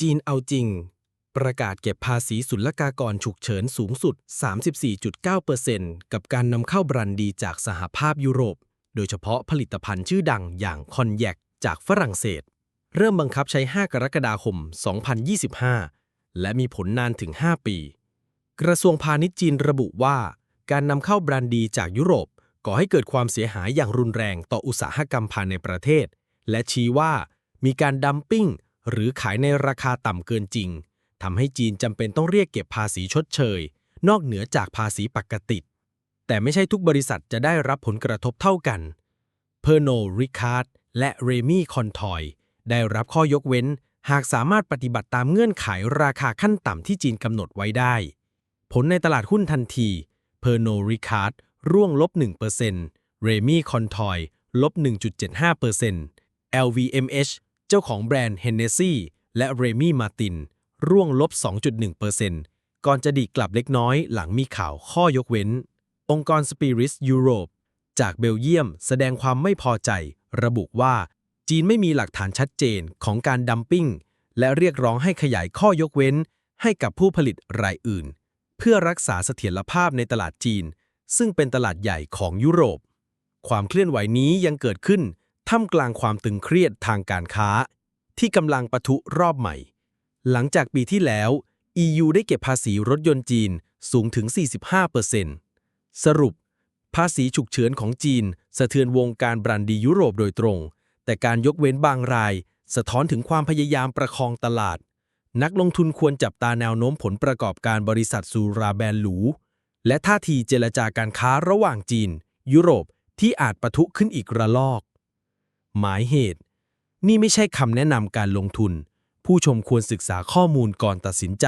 จีนเอาจริง ประกาศเก็บภาษีศุลกากรฉุกเฉินสูงสุด 34.9%กับการนำเข้าบรันดีจากสหภาพยุโรป โดยเฉพาะผลิตภัณฑ์ชื่อดังอย่างคอนแยกจากฝรั่งเศส เริ่มบังคับใช้ 5 กรกฎาคม 2025 และมีผลนานถึง 5 ปี กระทรวงพาณิชย์จีนระบุว่า การนำเข้าบรันดีจากยุโรปก่อให้เกิดความเสียหายอย่างรุนแรงต่ออุตสาหกรรมภายในประเทศ และชี้ว่ามีการดัมปิ้ง หรือขายในราคาต่ำเกินจริงทำให้จีนจำเป็นต้องเรียกเก็บภาษีชดเชย นอกเหนือจากภาษีปกติ แต่ไม่ใช่ทุกบริษัทจะได้รับผลกระทบเท่ากันเพอร์โนริคาร์ดและเรมี่คอนทอยได้รับข้อยกเว้น หากสามารถปฏิบัติตามเงื่อนไขราคาขั้นต่ำที่จีนกำหนดไว้ได้ ผลในตลาดหุ้นทันทีเพอร์โนริคาร์ดร่วงลบ1%เรมี่คอนทอยลบ1.75% LVMH เจ้าของแบรนด์ Hennessy และเรมี่มาติน ร่วงลบ 2.1%ก่อนจะดีกลับเล็กน้อยหลังมีข่าวข้อยกเว้น องค์กร Spirit Europe จากเบลเยียมแสดงความไม่พอใจ ระบุว่าจีนไม่มีหลักฐานชัดเจนของการดัมปิ้ง และเรียกร้องให้ขยายข้อยกเว้น ให้กับผู้ผลิตรายอื่น เพื่อรักษาเสถียรภาพในตลาดจีน ซึ่งเป็นตลาดใหญ่ของยุโรป ความเคลื่อนไหวนี้ยังเกิดขึ้น ท่ามกลางความตึงเครียดทางการค้า ที่กำลังปะทุรอบใหม่ หลังจากปีที่แล้ว EU ได้เก็บภาษีรถยนต์จีนสูงถึง 45%สรุป ภาษีฉุกเฉินของจีน สะเทือนวงการบรันดียุโรปโดยตรง แต่การยกเว้นบางราย สะท้อนถึงความพยายามประคองตลาด นักลงทุนควรจับตาแนวโน้มผลประกอบการบริษัทสุราแบรนด์หรูและท่าทีเจรจาการค้าระหว่างจีน ยุโรปที่อาจปะทุขึ้นอีกระลอก หมายเหตุ นี่ไม่ใช่คำแนะนำการลงทุน ผู้ชมควรศึกษาข้อมูลก่อนตัดสินใจ